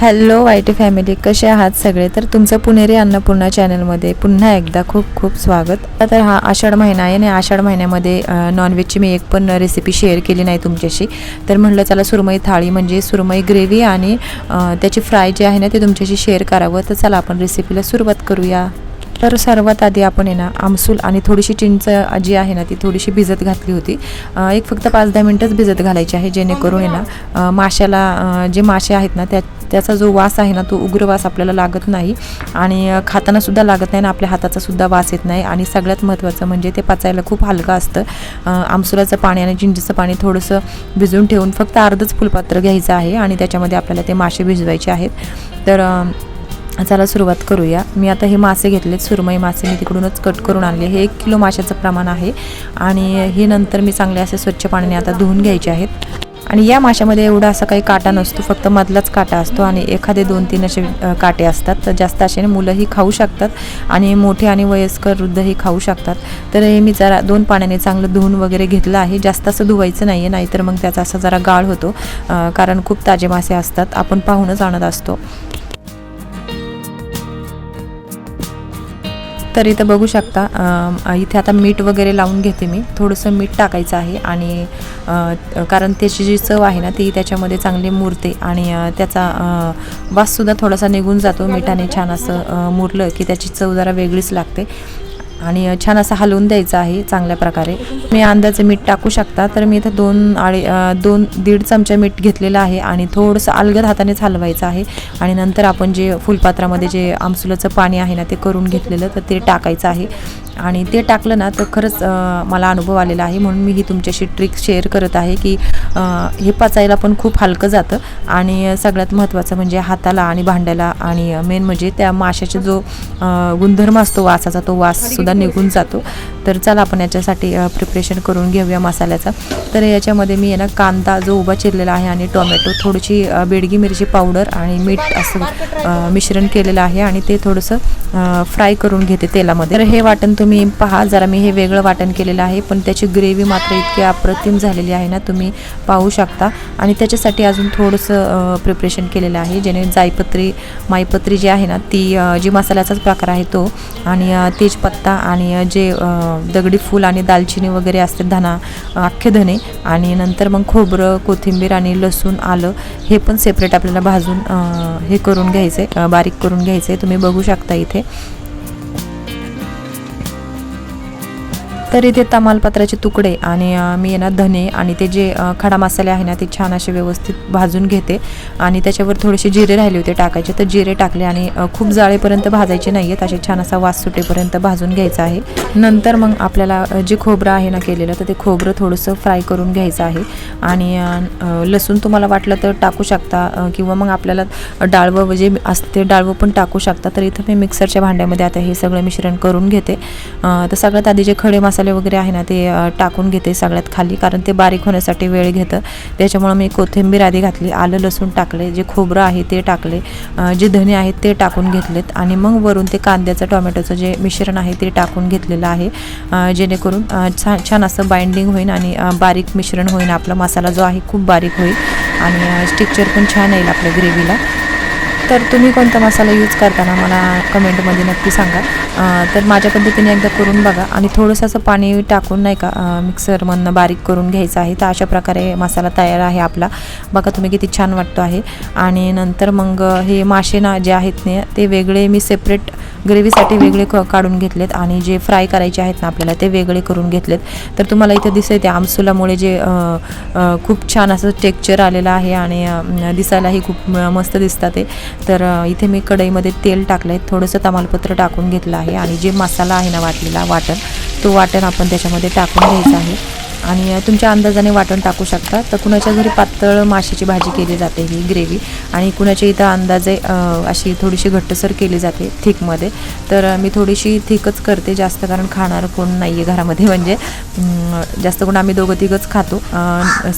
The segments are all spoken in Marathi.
हॅलो वायटी फॅमिली कसे आहात सगळे? तर तुमचं पुणेरी अन्नपूर्णा चॅनलमध्ये पुन्हा एकदा खूप खूप स्वागत. तर हा आषाढ महिना आहे आणि आषाढ महिन्यामध्ये नॉनव्हेजची मी एक पण रेसिपी शेअर केली नाही तुमच्याशी. तर म्हटलं चला सुरमई थाळी म्हणजे सुरमई ग्रेव्ही आणि त्याची फ्राय जे आहे ना ते तुमच्याशी शेअर करावं. तर चला आपण रेसिपीला सुरुवात करूया. तर सर्वात आधी आपण आहे ना आमसूल आणि थोडीशी चिंच जी आहे ना ती थोडीशी भिजत घातली होती. एक फक्त पाच दहा मिनटंच भिजत घालायची आहे जेणेकरून आहे ना माश्याला माशाला जे मासे आहेत ना त्या त्याचा जो वास आहे ना तो उग्र वास आपल्याला लागत नाही. आणि खातानासुद्धा खाताना सुद्धा लागत नाही आणि आपल्या हाताचा सुद्धा वास येत नाही. आणि सगळ्यात महत्त्वाचं म्हणजे ते पचायला खूप हलकं असतं. आमसुलाचं पाणी आणि चिंचेचं पाणी थोडंसं भिजवून ठेवून फक्त अर्धच फुलपात्र घ्यायचं आहे आणि त्याच्यामध्ये आपल्याला ते मासे भिजवायचे आहेत. तर चला सुरुवात करूया. मी आता हे मासे घेतलेत सुरमई मासे मी तिकडूनच कट करून आणले. हे एक किलो माशाचं प्रमाण आहे. आणि हे नंतर मी चांगले असे स्वच्छ पाण्याने आता धुवून घ्यायचे आहेत. आणि या माशामध्ये एवढा असा काही काटा नसतो फक्त मधलाच काटा असतो आणि एखादे दोन तीन असे काटे असतात. तर जास्त असे मुलंही खाऊ शकतात आणि मोठे आणि वयस्कर वृद्धही खाऊ शकतात. तर हे मी जरा दोन पाण्याने चांगलं धुवून वगैरे घेतलं आहे. जास्त असं धुवायचं नाही आहे नाहीतर मग त्याचा असा जरा गाळ होतो. कारण खूप ताजे मासे असतात. आपण पाहूनच आणत असतो. तर इथं बघू शकता इथे आता मीठ वगैरे लावून घेते मी. थोडंसं मीठ टाकायचं आहे आणि कारण त्याची जी चव आहे ना ती त्याच्यामध्ये चांगली मुरते आणि त्याचा वाससुद्धा थोडासा निघून जातो. मिठाने छान असं मुरलं की त्याची चव जरा वेगळीच लागते. आणि छान असं हलवून द्यायचं आहे चांगल्या प्रकारे. मी अंदाजे मीठ टाकू शकता तर मी इथं दोन आळी दोन दीड चमचा मीठ घेतलेलं आहे आणि थोडंसं अलगद हातानेच हलवायचं आहे. आणि नंतर आपण जे फुलपात्रामध्ये जे आमसुलाचं पाणी आहे ना ते करून घेतलेलं तर ते टाकायचं आहे. आणि ते टाकलं ना तर खरंच मला अनुभव आलेला आहे. म्हणून मी ही तुमच्याशी ट्रिक शेअर करत आहे की हे पचायला पण खूप हलकं जातं. आणि सगळ्यात महत्त्वाचं म्हणजे हाताला आणि भांड्याला आणि मेन म्हणजे त्या माशाचा जो गुणधर्म असतो वासाचा तो वाससुद्धा निघून जातो. तर चला आपण याच्यासाठी प्रिपरेशन करून घेऊया मसाल्याचा. तर याच्यामध्ये मी आहे ना कांदा जो उभा चिरलेला आहे आणि टोमॅटो थोडीशी बेडगी मिरची पावडर आणि मीठ असं मिश्रण केलेलं आहे आणि ते थोडंसं फ्राय करून घेते तेलामध्ये. तर हे वाटण तुम्ही पहा जरा मी हे वेगळं वाटण केलेलं आहे पण त्याची ग्रेव्ही मात्र इतकी अप्रतिम झालेली आहे ना तुम्ही पाहू शकता. आणि त्याच्यासाठी अजून थोडंसं प्रिपरेशन केलेलं आहे जेणे जायपत्री मायपत्री जी आहे ना ती जी मसाल्याचाच प्रकार आहे तो. आणि तेजपत्ता आणि जे दगडी फूल आणि दालचिनी वगैरे असते धना अख्खे धने. आणि नंतर मग खोबरं कोथिंबीर आणि लसूण आलं हे पण सेपरेट आपल्याला भाजून हे करून घ्यायचं आहे बारीक करून घ्यायचं. आहे तुम्ही बघू शकता इथे. तर इथे तमालपत्राचे तुकडे आणि मी ना धने आणि ते जे खडा मसाले आहे ना ते छान असे व्यवस्थित भाजून घेते. आणि त्याच्यावर थोडेसे जिरे राहिले होते टाकायचे. तर जिरे टाकले आणि खूप जाळेपर्यंत भाजायचे नाही आहेत असे छान असा वास सुटेपर्यंत भाजून घ्यायचा आहे. नंतर मग आपल्याला जे खोबरं आहे ना केलेलं तर ते खोबरं थोडंसं फ्राय करून घ्यायचं आहे. आणि लसूण तुम्हाला वाटलं तर टाकू शकता किंवा मग आपल्याला डाळवं जे असते डाळवं पण टाकू शकता. तर इथं मी मिक्सरच्या भांड्यामध्ये आता हे सगळं मिश्रण करून घेते. तर सगळ्यात आधी जे खडे मसाले मसाले वगैरे आहे ना ते टाकून घेते सगळ्यात खाली कारण ते बारीक होण्यासाठी वेळ घेतं. त्याच्यामुळं मी कोथिंबीर आधी घातली आलं लसूण टाकले जे खोबरं आहे ते टाकले जे धने आहेत ते टाकून घेतलेत. आणि मग वरून ते कांद्याचं टोमॅटोचं जे मिश्रण आहे ते टाकून घेतलेलं आहे जेणेकरून छान छान असं बाइंडिंग होईल आणि बारीक मिश्रण होईल आपला मसाला जो आहे खूप बारीक होईल. आणि स्टिक्चर पण छान येईल आपल्या ग्रेव्हीला. तर तुम्ही कोणता मसाला यूज करताना मला कमेंटमध्ये नक्की सांगा. तर माझ्या पद्धतीने एकदा करून बघा आणि थोडंसं असं पाणी टाकून नाही का मिक्सरमधनं बारीक करून घ्यायचं आहे. तर अशा प्रकारे मसाला तयार आहे आपला. बघा तुम्ही किती छान वाटतो आहे. आणि नंतर मग हे मासे ना जे आहेत ना ते वेगळे मी सेपरेट ग्रेव्हीसाठी वेगळे क काढून घेतलेत आणि जे फ्राय करायचे आहेत ना आपल्याला ते वेगळे करून घेतलेत. तर तुम्हाला इथं दिसते आहे आमसुलामुळे जे खूप छान असं टेक्चर आलेलं आहे आणि दिसायलाही खूप मस्त दिसतात ते. तर इथे मी कढईमध्ये तेल टाकलं आहे थोडंसं तमालपत्र टाकून घेतलं आहे आणि जे मसाला आहे ना वाटलेला वाटण तो वाटण आपण त्याच्यामध्ये टाकून घ्यायचा आहे. आणि तुमच्या अंदाजाने वाटण टाकू शकता. तर कुणाच्या घरी पातळ माशाची भाजी केली जाते ही ग्रेव्ही. आणि कुणाच्या इथं अंदाजे अशी थोडीशी घट्टसर केली जाते थिकमध्ये. तर मी थोडीशी थिकच करते जास्त कारण खाणार कोण नाही आहे घरामध्ये. म्हणजे जास्त करून आम्ही दोघं तिघंच खातो.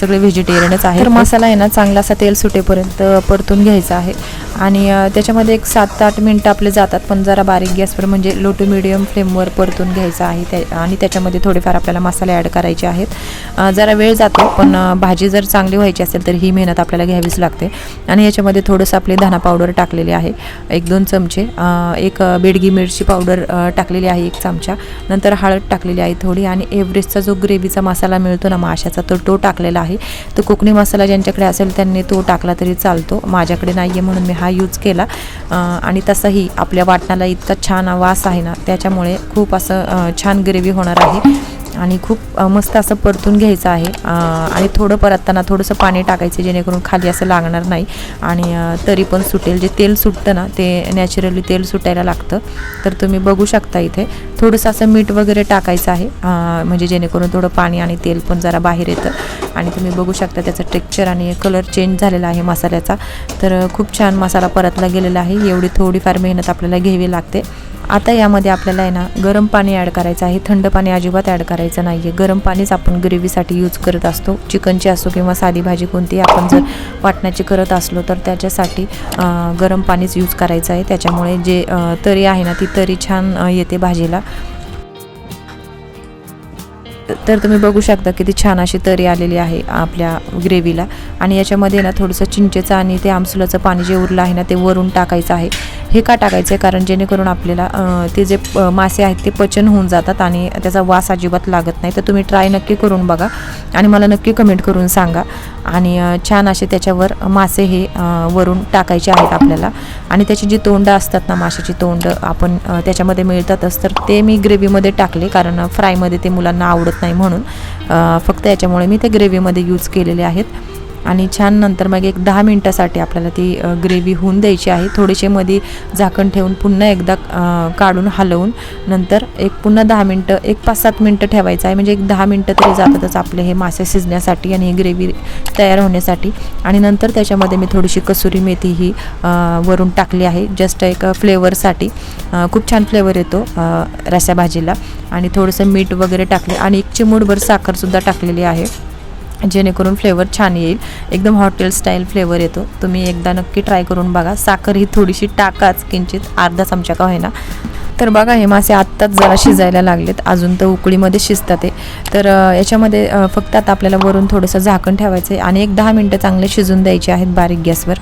सगळे व्हेजिटेरियनच आहे तर मसाला आहे ना चांगला असा तेल सुटेपर्यंत परतून घ्यायचा आहे. आणि त्याच्यामध्ये एक सात ते आठ मिनटं आपले जातात पण जरा बारीक गॅसवर म्हणजे लो टू मिडियम फ्लेमवर परतून घ्यायचं आहे त्या आणि त्याच्यामध्ये थोडेफार आपल्याला मसाले ॲड करायचे आहेत. जरा वेळ जातो पण भाजी जर चांगली व्हायची असेल तर ही मेहनत आपल्याला घ्यावीच लागते. आणि याच्यामध्ये थोडंसं आपले धना पावडर टाकलेली आहे एक दोन चमचे एक बेडगी मिरची पावडर टाकलेली आहे एक चमचा. नंतर हळद टाकलेली आहे थोडी आणि एव्हरेस्टचा जो ग्रेव्हीचा मसाला मिळतो ना माशाचा तर तो टाकलेला आहे. तो कोकणी मसाला ज्यांच्याकडे असेल त्यांनी तो टाकला तरी चालतो. माझ्याकडे नाही आहे म्हणून मी हा यूज केला. आणि तसंही आपल्या वाटणाला इतका छान वास आहे ना त्याच्यामुळे खूप असं छान ग्रेव्ही होणार आहे. आणि खूप मस्त असं परतून घ्यायचं आहे. आणि थोडं परतताना थोडंसं पाणी टाकायचं जेणेकरून खाली असं लागणार नाही. आणि तरी पण सुटेल. जे तेल सुटतं ना ते नॅचरली तेल सुटायला लागतं. तर तुम्ही बघू शकता इथे. थोडंसं असं मीठ वगैरे टाकायचं आहे. म्हणजे जेणेकरून थोडं पाणी आणि तेल पण जरा बाहेर येतं. आणि तुम्ही बघू शकता त्याचं टेक्स्चर आणि कलर चेंज झालेला आहे मसाल्याचा. तर खूप छान मसाला परतला गेलेला आहे. एवढी थोडीफार मेहनत आपल्याला घ्यावी लागते. आता यामध्ये आपल्याला आहे ना गरम पाणी ॲड करायचं आहे. थंड पाणी अजिबात ॲड करायचं नाही आहे गरम पाणीच आपण ग्रेव्हीसाठी यूज करत असतो. चिकनची असो किंवा साधी भाजी कोणती आपण जर वाटण्याची करत असलो तर त्याच्यासाठी गरम पाणीच यूज करायचं आहे. त्याच्यामुळे जे तरी आहे ना ती तरी छान येते भाजीला. तर तुम्ही बघू शकता किती छान अशी तरी आलेली आहे आपल्या ग्रेव्हीला. आणि याच्यामध्ये ना थोडंसं चिंचेचं आणि ते आमसुलाचं पाणी जे उरलं आहे ना ते वरून टाकायचं आहे. हे का टाकायचं? आहे कारण जेणेकरून आपल्याला ते जे मासे आहेत ते पचन होऊन जातात आणि त्याचा वास अजिबात लागत नाही. तर तुम्ही ट्राय नक्की करून बघा आणि मला नक्की कमेंट करून सांगा. आणि छान असे त्याच्यावर मासे हे वरून टाकायचे आहेत आपल्याला. आणि त्याची जी तोंडं असतात ना माशाची तोंड आपण त्याच्यामध्ये मिळतातच. तर ते मी ग्रेव्हीमध्ये टाकले कारण फ्रायमध्ये ते मुलांना आवडत नाही म्हणून. फक्त याच्यामुळे मी ते ग्रेव्हीमध्ये यूज केलेले आहेत. आणि छान नंतर मग एक दहा मिनटासाठी आपल्याला ती ग्रेव्ही होऊन द्यायची आहे. थोडेसे मध्ये झाकण ठेवून पुन्हा एकदा काढून हलवून नंतर एक पुन्हा दहा मिनटं एक पाच सात मिनटं ठेवायचं आहे. म्हणजे एक दहा मिनटं तरी जातातच आपले हे मासे शिजण्यासाठी आणि ही ग्रेव्ही तयार होण्यासाठी. आणि नंतर त्याच्यामध्ये मी थोडीशी कसुरी मेथी ही वरून टाकली आहे. जस्ट एक फ्लेवरसाठी खूप छान फ्लेवर येतो रस्या भाजीला आणि थोडंसं मीठ वगैरे टाकले. आणि एक चिमूटभर साखरसुद्धा टाकलेली आहे. जेणेकरून फ्लेवर छान येईल. एकदम हॉटेल स्टाईल फ्लेवर येतो. तुम्ही एकदा नक्की ट्राय करून बघा. साखर ही थोडीशी टाकाच किंचित अर्धा चमचा का होईना. तर बघा हे मासे आत्ताच जरा शिजायला लागलेत. अजून तर उकळीमध्ये शिजतात ते तर याच्यामध्ये फक्त आता आपल्याला वरून थोडंसं झाकण ठेवायचं आहे आणि एक दहा मिनटं चांगले शिजून द्यायचे आहेत बारीक गॅसवर.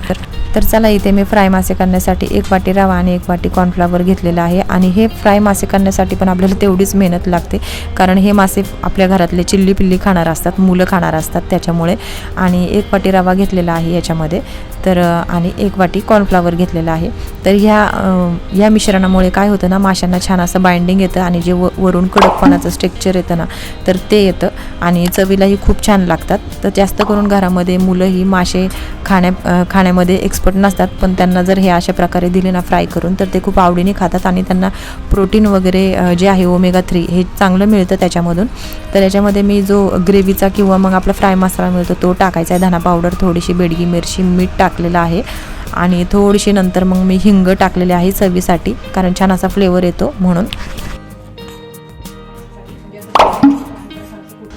तर चला इथे मी फ्राय मासे करण्यासाठी एक वाटी रवा आणि एक वाटी कॉर्नफ्लावर घेतलेला आहे. आणि हे फ्राय मासे करण्यासाठी पण आपल्याला तेवढीच मेहनत लागते. कारण हे मासे आपल्या घरातले चिल्ली पिल्ली खाणार असतात मुलं खाणार असतात त्याच्यामुळे. आणि एक वाटी रवा घेतलेला आहे याच्यामध्ये. तर आणि एक वाटी कॉर्नफ्लावर घेतलेला आहे. तर ह्या या मिश्रणामुळे काय होतं ना माशांना छान असं बाइंडिंग येतं आणि जे व वरून कडकपणाचं स्ट्रक्चर येतं ना तर ते येतं. आणि चवीलाही खूप छान लागतात. तर जास्त करून घरामध्ये मुलं ही मासे खाण्या खाण्यामध्ये एक्सपर्ट नसतात. पण त्यांना जर हे अशा प्रकारे दिले ना फ्राय करून तर ते खूप आवडीने खातात आणि त्यांना प्रोटीन वगैरे जे आहे ओमेगा थ्री हे चांगलं मिळतं त्याच्यामधून. तर याच्यामध्ये मी जो ग्रेव्हीचा किंवा मग आपला फ्राय मसाला मिळतो तो टाकायचा आहे. धना पावडर थोडीशी बेडगी मिरची मीठ टाकलेलं आहे. आणि थोडीशी नंतर मग मी हिंग टाकलेले आहे चवीसाठी कारण छान असा फ्लेवर येतो म्हणून.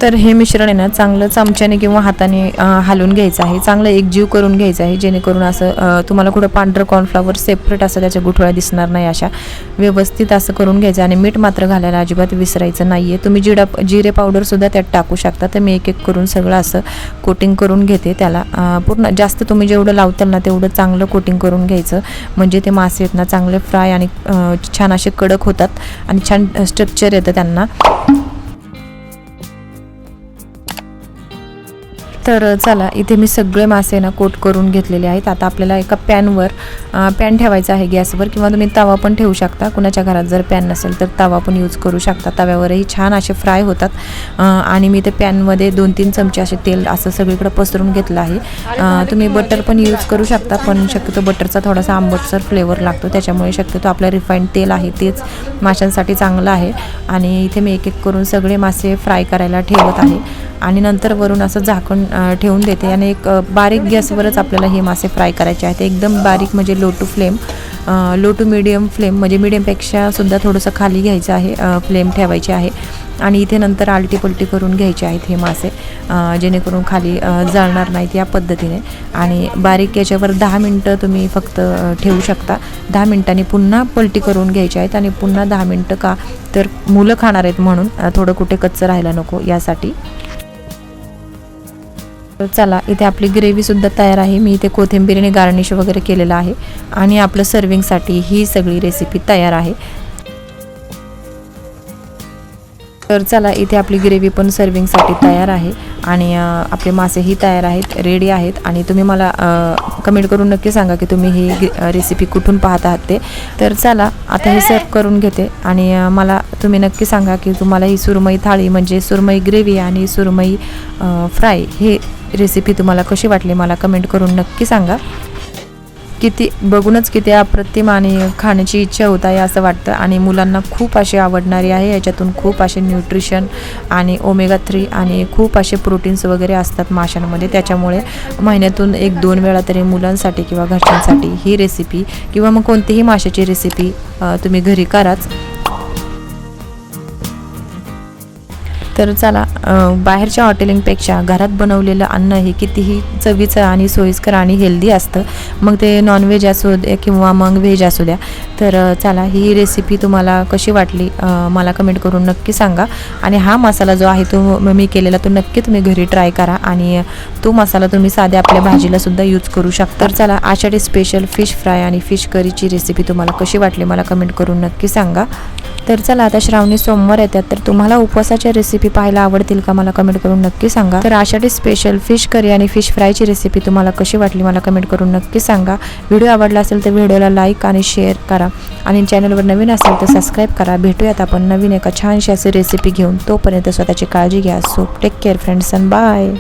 तर हे मिश्रण आहे ना चांगलं चमच्याने किंवा हाताने हलवून घ्यायचं आहे. चांगलं एकजीव करून घ्यायचं आहे जेणेकरून असं तुम्हाला कुठं पांढरं कॉर्नफ्लावर सेपरेट असं त्याच्या गुठळ्या दिसणार नाही अशा. व्यवस्थित असं करून घ्यायचं आणि मीठ मात्र घालायला अजिबात विसरायचं नाही आहे तुम्ही जिरा जिरे पावडरसुद्धा त्यात टाकू शकता. तर मी एक एक करून सगळं असं कोटिंग करून घेते त्याला. पूर्ण जास्त तुम्ही जेवढं लावताल ना तेवढं चांगलं कोटिंग करून घ्यायचं. म्हणजे ते मासे आहेत ना चांगले फ्राय आणि छान असे कडक होतात आणि छान स्ट्रक्चर येतं त्यांना. तर चला इथे मी सगळे मासे ना कोट करून घेतलेले आहेत. आता आपल्याला एका पॅनवर पॅन ठेवायचा आहे गॅसवर किंवा तुम्ही तवा पण ठेवू शकता. कुणाच्या घरात जर पॅन नसेल तर तवा पण यूज करू शकता. तव्यावरही छान असे फ्राय होतात. आणि मी ते पॅनमध्ये दोन तीन चमचे असे तेल असं सगळीकडे पसरून घेतलं आहे. तुम्ही बटर पण यूज करू शकता पण शक्यतो बटरचा थोडासा आंबटसर फ्लेवर लागतो. त्याच्यामुळे शक्यतो आपलं रिफाईंड तेल आहे तेच माशांसाठी चांगलं आहे. आणि इथे मी एक एक करून सगळे मासे फ्राय करायला ठेवत आहे. आणि नंतर वरून असं झाकण ठेवून देते आणि एक बारीक गॅसवरच आपल्याला हे मासे फ्राय करायचे आहेत. एकदम बारीक म्हणजे low to flame low to medium flame म्हणजे मिडियमपेक्षा सुद्धा थोडंसं खाली घ्यायचं आहे फ्लेम ठेवायची आहे. आणि इथे नंतर आलटी पलटी करून घ्यायचे आहेत हे मासे जेणेकरून खाली जळणार नाहीत या पद्धतीने. आणि बारीक याच्यावर दहा मिनटं तुम्ही फक्त ठेवू शकता. दहा मिनटांनी पुन्हा पलटी करून घ्यायची आहेत आणि पुन्हा दहा मिनटं का तर मुलं खाणार आहेत म्हणून. थोडं कुठे कच्चं राहायला नको यासाठी. तर चला इथे आपली ग्रेव्हीसुद्धा तयार आहे. मी इथे कोथिंबीरीने गार्निश वगैरे केलेलं आहे. आणि आपलं सर्विंगसाठी ही सगळी रेसिपी तयार आहे. तर चला इथे आपली ग्रेव्ही पण सर्विंगसाठी तयार आहे. आणि आपले मासेही तयार आहेत रेडी आहेत. आणि तुम्ही मला कमेंट करून नक्की सांगा की तुम्ही ही रेसिपी कुठून पाहत आहात ते. तर चला आता हे सर्व करून घेते. आणि मला तुम्ही नक्की सांगा की तुम्हाला ही सुरमई थाळी म्हणजे सुरमई ग्रेव्ही आणि सुरमई फ्राय हे रेसिपी तुम्हाला कशी वाटली मला कमेंट करून नक्की सांगा. किती बघूनच किती अप्रतिम आणि खाण्याची इच्छा होत आहे असं वाटतं. आणि मुलांना खूप अशी आवडणारी आहे याच्यातून खूप असे न्यूट्रिशन आणि ओमेगा थ्री आणि खूप असे प्रोटीन्स वगैरे असतात माशांमध्ये. त्याच्यामुळे महिन्यातून एक दोन वेळा तरी मुलांसाठी किंवा घरच्यांसाठी ही रेसिपी किंवा मग कोणतीही माशाची रेसिपी तुम्ही घरी कराच. तर चला बाहेरच्या हॉटेलिंगपेक्षा घरात बनवलेलं अन्न हे कितीही चवीचं आणि सोयीस्कर आणि हेल्दी असतं. मग ते नॉनव्हेज असू दे किंवा मग व्हेज असू द्या. तर चला ही रेसिपी तुम्हाला कशी वाटली मला कमेंट करून नक्की सांगा. आणि हा मसाला जो आहे तो मी केलेला तो नक्की तुम्ही घरी ट्राय करा आणि तो मसाला तुम्ही साध्या आपल्या भाजीलासुद्धा यूज करू शकता. तर चला आषाढी स्पेशल फिश फ्राय आणि फिश करीची रेसिपी तुम्हाला कशी वाटली मला कमेंट करून नक्की सांगा. तर चला आता श्रावणी सोमवार येतात तर तुम्हाला उपवासाच्या रेसिपी पाहायला आवडतील का मला कमेंट करून नक्की सांगा. तर आषाढी स्पेशल फिश करी आणि फिश फ्रायची रेसिपी तुम्हाला कशी वाटली मला कमेंट करून नक्की सांगा. व्हिडिओ आवडला असेल तर व्हिडिओला लाईक आणि शेअर करा. आणि चॅनलवर नवीन असेल तर सबस्क्राईब करा. भेटूयात आपण नवीन एका छानशी अशी रेसिपी घेऊन. तोपर्यंत स्वतःची काळजी घ्या. So take care friends and bye